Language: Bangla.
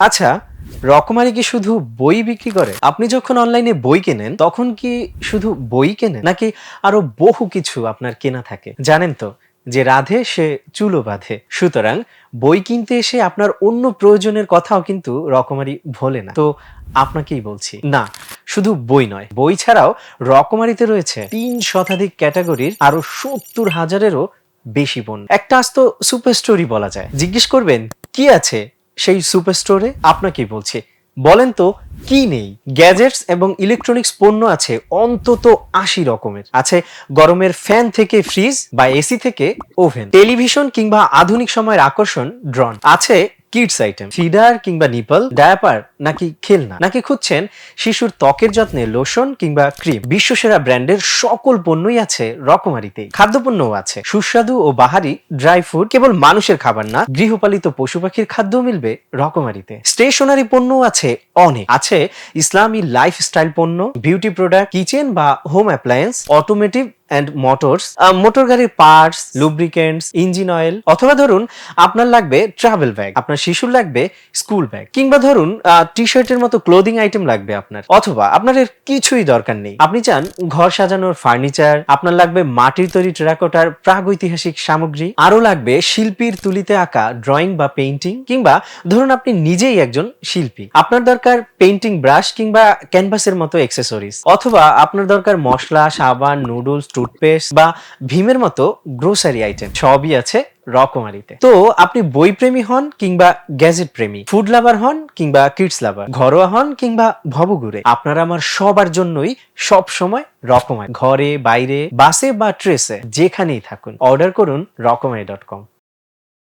আচ্ছা রকমারি কি শুধু বই বিক্রি করে? আপনি যখন অনলাইনে বই কেনেন, তখন কি শুধু বই কেনেন? নাকি আরও বহু কিছু আপনার কেনা থাকে? জানেন তো, যে রাধে সে চুলো বাঁধে। সুতরাং বই কিনতে এসে আপনার অন্য প্রয়োজনের কথাও কিন্তু রকমারি ভোলে না। তো আপনাকেই বলছি, না, শুধু বই নয়, বই ছাড়াও রকমারিতে রয়েছে তিন শতাধিক ক্যাটাগরির আরও সত্তর হাজারেরও বেশি পণ্য একটা আস্ত সুপার স্টোরি বলা যায়। জিজ্ঞেস করবেন, কি আছে? সেই সুপার স্টোরে আপনাকে বলছি, বলেন তো, কি নেই? গ্যাজেটস এবং ইলেকট্রনিক্স পণ্য আছে অন্তত আশি রকমের। আছে গরমের ফ্যান থেকে ফ্রিজ বা এসি থেকে ওভেন টেলিভিশন কিংবা আধুনিক সময়ের আকর্ষণ ড্রন আছে কিডস আইটেম। ফিডার কিংবা নিপল, ডায়াপার নাকি খেলনা? নাকি খুঁজছেন শিশুর ত্বকের যত্নে লোশন কিংবা ক্রিম? বিশ্বসেরা ব্র্যান্ডের সকল পণ্যই আছে রকমারিতে খাদ্যপণ্যও আছে। সুস্বাদু ও বাহারি ড্রাই ফুড কেবল মানুষের খাবার না, গৃহপালিত পশু পাখির খাদ্যও মিলবে রকমারিতে। স্টেশনারি পণ্যও আছে অনেক। আছে ইসলামী লাইফস্টাইল পণ্য, বিউটি প্রোডাক্ট, কিচেন বা home appliance, automotive and motors motor গাড়ির পার্টস লুব্রিকেন্টস ইঞ্জিন অয়েল অথবা ধরুন আপনার লাগবে ট্রাভেল ব্যাগ আপনার শিশুর লাগবে স্কুল ব্যাগ কিংবা ধরুন টি শার্টের মতো ক্লোদিং আইটেম লাগবে আপনার, অথবা আপনার এর কিছুই দরকার নেই। আপনি চান ঘর সাজানোর ফার্নিচার আপনার লাগবে মাটির তৈরি টেরাকোটার প্রাগৈতিহাসিক সামগ্রী আরও লাগবে শিল্পীর তুলিতে আঁকা ড্রয়িং বা পেইন্টিং কিংবা ধরুন আপনি নিজেই একজন শিল্পী। আপনার দরকার পেইন্টিং ব্রাশ কিংবা ক্যানভাসের মতো অ্যাক্সেসরিজ অথবা আপনার দরকার মশলা, সাবান নুডলস টুথপেস্ট বা ভীমের মতো গ্রোসারি আইটেম সবই আছে রকমারিতে। তো আপনি বই প্রেমী হন কিংবা গ্যাজেট প্রেমী ফুড লাভার হন কিংবা কিডস লাভার ঘরোয়া হন কিংবা ভবঘুরে, আপনারা আমার সবার জন্যই সব সময় রকমারি। ঘরে, বাইরে, বাসে বা ট্রেসে যেখানেই থাকুন, অর্ডার করুন রকমারি ডট কম।